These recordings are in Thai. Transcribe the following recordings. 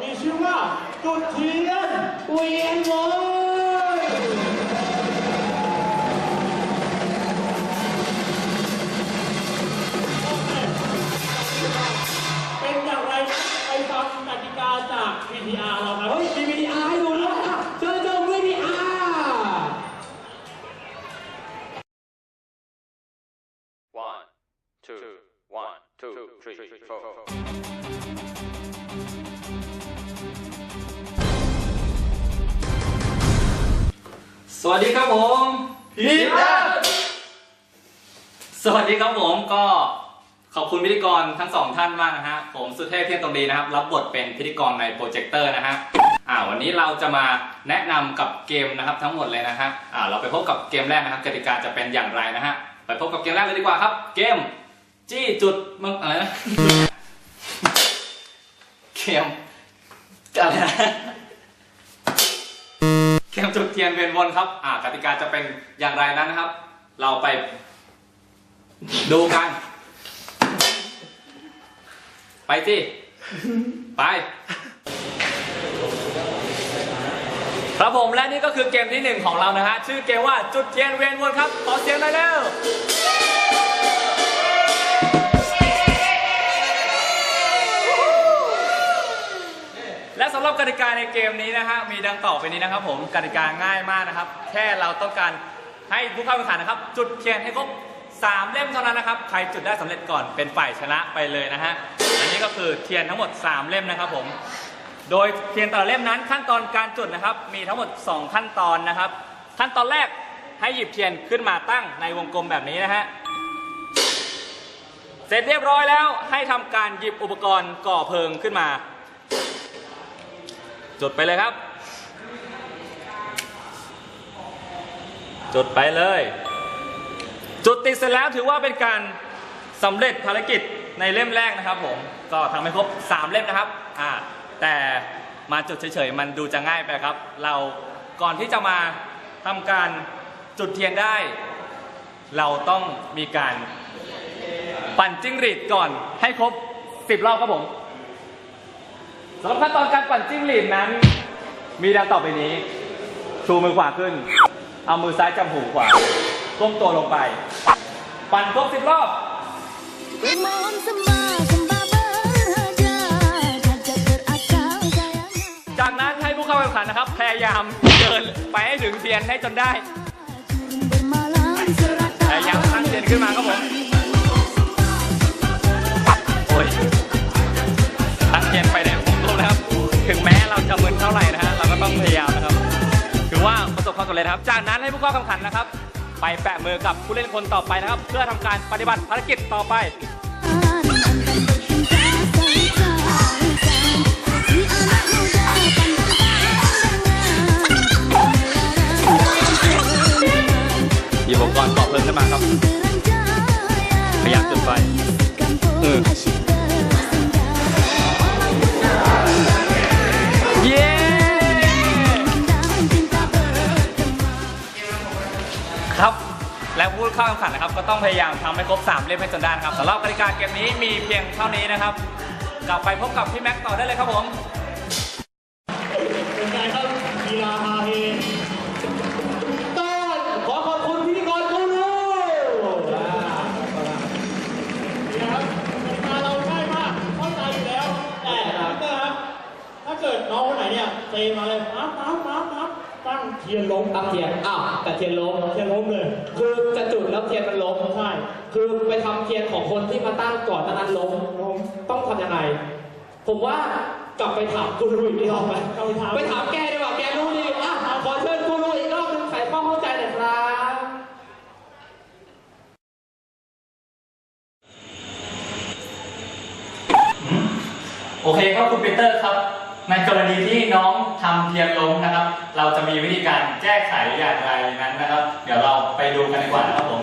มีชื่อว่าจุดเทียนเวียนวนเป็นอย่างไรนะไปฟังกติกาจาก VTR เราครับ เฮ้ยมีวิดีอาร์ให้ดูด้วยอะเชิญชมวิดีอาร์ One, two, one, two, three, four. สวัสดีครับผมพีทครัสวัสดีครับผมก็ขอบคุณพิธีกรทั้งสองท่านมากนะฮะ ผมสุเทพเทียนตรงดีนะครับ รับบทเป็นพิธีกรในโปรเจคเตอร์นะฮะอ่าวันนี้เราจะมาแนะนำกับเกมนะครับทั้งหมดเลยนะฮะอ่าเราไปพบกับเกมแรกนะครับกติกาจะเป็นอย่างไรนะฮะไปพบกับเกมแรกเลยดีกว่าครับ เกมจี้จุดมึงอะไรนะเกมอะไรนะ เกมจุดเทียนเวียนวนครับ อ่ากติกาจะเป็นอย่างไรนั้นนะครับ เราไป ดูกัน ไปสิไปครับผมและนี่ก็คือเกมที่หนึ่งของเรานะฮะชื่อเกมว่าจุดเทียนเวียนวนครับขอเสียงหน่อยเร็วำหรับกติกาในเกมนี้นะฮะมีดังต่อไปนี้นะครับ ผมกติกาง่ายมากนะครับ แค่เราต้องการให้ผู้เข้าแข่งขันนะครับ จุดเทียนให้ครบ3เล่มเท่านั้นนะครับใครจุดได้สำเร็จก่อนเป็นฝ่ายชนะไปเลยนะฮะอันนี้ก็คือเทียนทั้งหมด 3 เล่มนะครับผม โดยเทียนแต่ละเล่มนั้นขั้นตอนการจุดนะครับ มีทั้งหมด 2 ขั้นตอนนะครับ ขั้นตอนแรกให้หยิบเทียนขึ้นมาตั้งในวงกลมแบบนี้นะฮะเสร็จเรียบร้อยแล้วให้ทำการหยิบอุปกรณ์ก่อเพลิงขึ้นมา จุดไปเลยครับจุดไปเลย จุดติดเสร็จแล้วถือว่าเป็นการสำเร็จภารกิจในเล่มแรกนะครับ ผมก็ทำให้ครบ 3 เล่มนะครับอ่าแต่มาจุดเฉยๆมันดูจะง่ายไปครับ เราก่อนที่จะมาทำการจุดเทียนได้ เราต้องมีการปั่นจิ้งหรีดก่อนให้ครบ 10 รอบครับผม สำหรับขั้นตอนการปั่นจิ้งหรีดนั้น มีดังต่อไปนี้ ชูมือขวาขึ้น เอามือซ้ายจับหูขวาก้มตัวลงไป ปั่นครบสิบรอบ จากนั้นให้ผู้เข้าแข่งขันนะครับ พยายามเดินไปให้ถึงเทียนให้จนได้ นะครับ จากนั้นให้ผู้เข้าแข่งขันนะครับ ไปแปะมือกับผู้เล่นคนต่อไปนะครับ เพื่อทำการปฏิบัติภารกิจต่อไป หยิบอุปกรณ์ต่อเพลิงขึ้นมาครับ พยายามจุดไฟ ขันนะครับ ก็ต้องพยายามทำให้ครบ 3 เล่มให้จนได้นะครับสำหรับกติกาเกมนี้มีเพียงเท่านี้นะครับ กลับไปพบกับพี่แม็กซ์ต่อได้เลยครับผมเป็นไงครับกีฬาฮาเฮต้อนขอขอบคุณพิธีกรกูรูนะครับกติกาเราง่ายมากเข้าใจอยู่แล้วแต่นะครับถ้าเกิดน้องคนไหนเนี่ยเซมาเลยปั๊บปั๊บปั๊บปั๊บตั้งเทียนล้มตั้งเทียนอ้าวแต่เทียนล้มเทียนล้มเลย คือจะจุดแล้วเทียนมันล้มใช่คือไปทำเทียนของคนที่มาตั้งก่อนหนานั้นล้มล้มต้องทำยังไง ผมว่ากลับไปถามกูรูอีกรอบไหมเอาไปถาม ไปถามแกดีกว่าแกรู้ดีอะขอเชิญกูรูอีกรอบหนึงไขข้อเข้าใจหน่อยครับ โอเคครับคุณปีเตอร์ครับ ในกรณีที่น้องทำเทียนล้มนะครับ เราจะมีวิธีการแก้ไขอย่างไรนั้นนะครับ เดี๋ยวเราไปดูกันดีกว่านะครับผม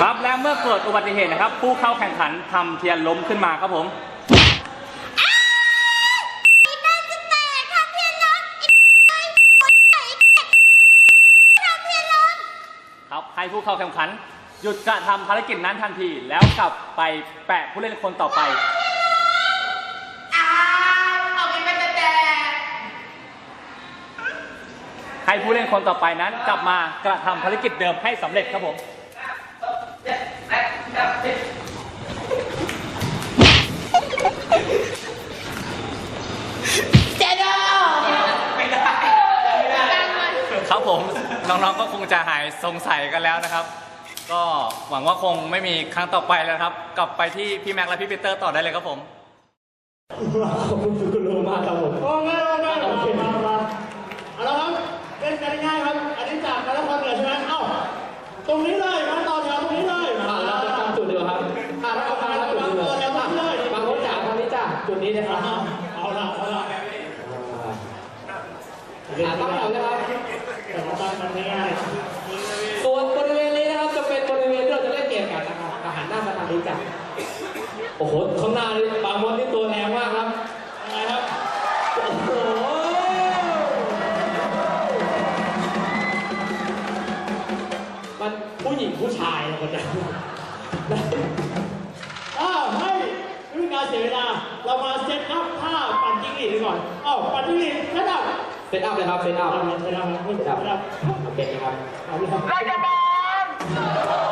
ครับและเมื่อเกิดอุบัติเหตุนะครับ ผู้เข้าแข่งขันทำเทียนล้มขึ้นมาครับผมครับให้ผู้เข้าแข่งขัน หยุดกระทำภารกิจนั้นทันที แล้วกลับไปแปะผู้เล่นคนต่อไปให้ผู้เล่นคนต่อไปนั้น กลับมากระทำภารกิจเดิมให้สำเร็จครับผมครับผม น้องๆก็คงจะหายสงสัยกันแล้วนะครับ ก็หวังว่าคงไม่มีครั้งต่อไปแล้วครับ กลับไปที่พี่แม็กซ์และพี่ปีเตอร์ต่อได้เลยครับผมขอบคุณคุณลุงมากครับผมโอเคโอเคมามามาเอาละครับเล่นกันง่ายๆครับ อันนี้จากนครเหนือใช่ไหมเอ้าตรงนี้เลยมาต่อแถวตรงนี้เลยอ่าเราจะทำจุดเดียวครับอ่าเราเอามาแล้วมาต่อแถวตรงนี้เลยบางคนจ่าทางนี้จ้าจุดนี้นะครับเอาเอาละเอาละอ่าตั้งแถวนะครับแต่ว่าตั้งมันง่าย หารหน้ามาทางนี้จ้ะโอ้โหข้างหน้านี่บางมดนี่ตัวแรงมากครับยังไงครับ โอ้โห มันผู้หญิงผู้ชายนะคนจะอ้าวให้ไม่มีการเสียเวลา เรามาเซตอัพท่าปั่นจิ้งหรีดกันก่อนเอ้าปั่นจิ้งหรีดเซตอัพเซตอัพเลยครับเซตอัพเอาเลยเซตอัพนะเซเซตตอัอัพพเซตอัพโอเคนะครับเอาเลยครับเคลียร์